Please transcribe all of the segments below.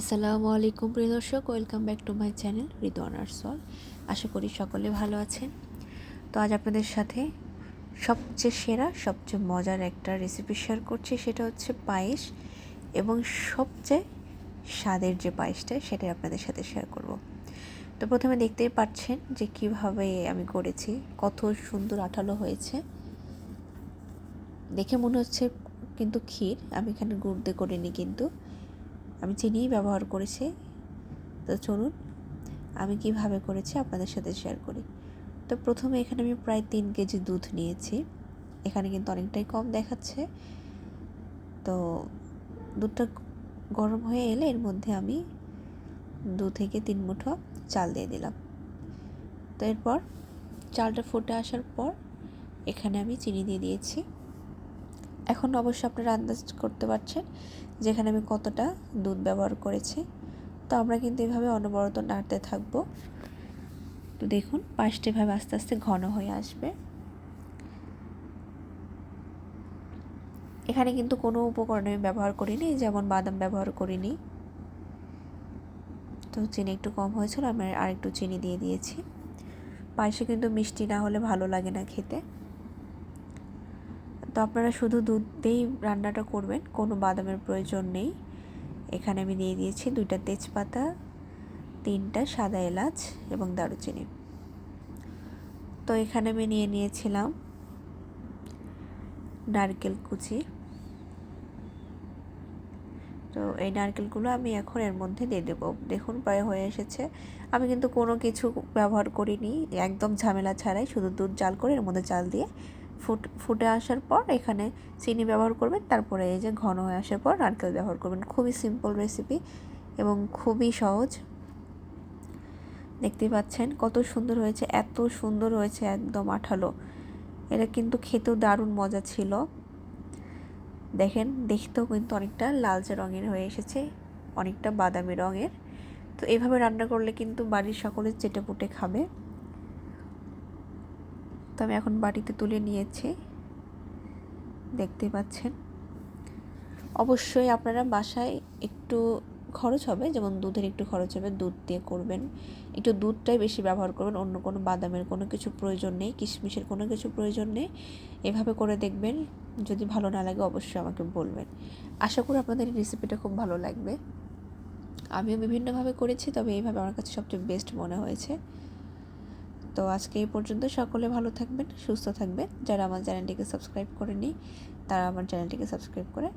আসসালামু আলাইকুম প্রিয় দর্শক, welcome back to my channel Ridwan Arsal আশা করি সকলে ভালো আছেন। তো আজ আপনাদের সাথে সবচেয়ে সেরা, সবচেয়ে মজার একটা রেসিপি শেয়ার করছি, সেটা হচ্ছে পায়েস এবং সবচেয়ে স্বাদের যে পায়েসটা সেটা আপনাদের সাথে শেয়ার করব। তো প্রথমে দেখতেই পাচ্ছেন যে কীভাবে আমি করেছি, কত সুন্দর আঠালো হয়েছে। দেখে মনে হচ্ছে কিন্তু ক্ষীর, আমি এখানে গুড় দিয়ে করিনি কিন্তু। আমি চিনিই ব্যবহার করেছি। তো চলুন, আমি কীভাবে করেছি আপনাদের সাথে শেয়ার করি। তো প্রথমে এখানে আমি প্রায় তিন কেজি দুধ নিয়েছি। এখানে কিন্তু অনেকটাই কম দেখাচ্ছে। তো দুধটা গরম হয়ে এলে এর মধ্যে আমি দু থেকে তিন মুঠো চাল দিয়ে দিলাম। তো এরপর চালটা ফুটে আসার পর এখানে আমি চিনি দিয়ে দিয়েছি। এখন অবশ্য আপনারা আন্দাজ করতে পারছেন যেখানে আমি কতটা দুধ ব্যবহার করেছি। তো আমরা কিন্তু এভাবে অনবরত নাড়তে থাকব। তো দেখুন পাঁচটা এভাবে আস্তে আস্তে ঘন হয়ে আসবে। এখানে কিন্তু কোনো উপকরণ আমি ব্যবহার করিনি, যেমন বাদাম ব্যবহার করিনি। তো চিনি একটু কম হয়েছিল, আমি আর একটু চিনি দিয়ে দিয়েছি। পায়েসে কিন্তু মিষ্টি না হলে ভালো লাগে না খেতে। তো আপনারা শুধু দুধ দিয়েই রান্নাটা করবেন, কোনো বাদামের প্রয়োজন নেই। এখানে আমি দিয়ে দিয়েছি দুইটা তেজপাতা, তিনটা সাদা এলাচ এবং দারুচিনি। তো এখানে আমি নিয়ে নিয়েছিলাম নারকেল কুচি। তো এই নারকেলগুলো আমি এখন এর মধ্যে দিয়ে দেবো। দেখুন, প্রায় হয়ে এসেছে। আমি কিন্তু কোনো কিছু ব্যবহার করিনি, একদম ঝামেলা ছাড়াই শুধু দুধ জাল করে এর মধ্যে চাল দিয়ে ফুট, ফুটে আসার পর এখানে চিনি ব্যবহার করবেন, তারপরে এই যে ঘন হয়ে আসার পর নারকেল ব্যবহার করবেন। খুবই সিম্পল রেসিপি এবং খুবই সহজ। দেখতে পাচ্ছেন কত সুন্দর হয়েছে, এত সুন্দর হয়েছে একদম আঠালো। এটা কিন্তু খেতেও দারুণ মজা ছিল। দেখেন, দেখতেও কিন্তু অনেকটা লালচে রঙের হয়ে এসেছে, অনেকটা বাদামি রঙের। তো এভাবে রান্না করলে কিন্তু বাড়ির সকলে চেটে পুটে খাবে। আমি এখন বাটিতে তুলে নিয়েছি। দেখতে পাচ্ছেন। অবশ্যই আপনারা বাসায় একটু খরচ হবে, যেমন দুধের একটু খরচ হবে, দুধ দিয়ে করবেন। একটু দুধটাই বেশি ব্যবহার করবেন, অন্য কোনো বাদামের কোনো কিছু প্রয়োজন নেই, কিশমিশের কোনো কিছু প্রয়োজন নেই। এভাবে করে দেখবেন, যদি ভালো না লাগে অবশ্যই আমাকে বলবেন। আশা করি আপনাদের এই রেসিপিটা খুব ভালো লাগবে। আমিও বিভিন্নভাবে করেছি, তবে এইভাবে আমার কাছে সবচেয়ে বেস্ট মনে হয়েছে। তো আজকে এই পর্যন্ত। সকলে ভালো থাকবেন, সুস্থ থাকবেন। যারা আমার চ্যানেলটিকে সাবস্ক্রাইব করেনি তারা আমার চ্যানেলটিকে সাবস্ক্রাইব করে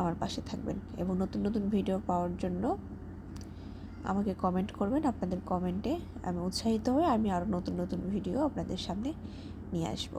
আমার পাশে থাকবেন এবং নতুন নতুন ভিডিও পাওয়ার জন্য আমাকে কমেন্ট করবেন। আপনাদের কমেন্টে আমি উৎসাহিত হয়ে আমি আরও নতুন নতুন ভিডিও আপনাদের সামনে নিয়ে আসব।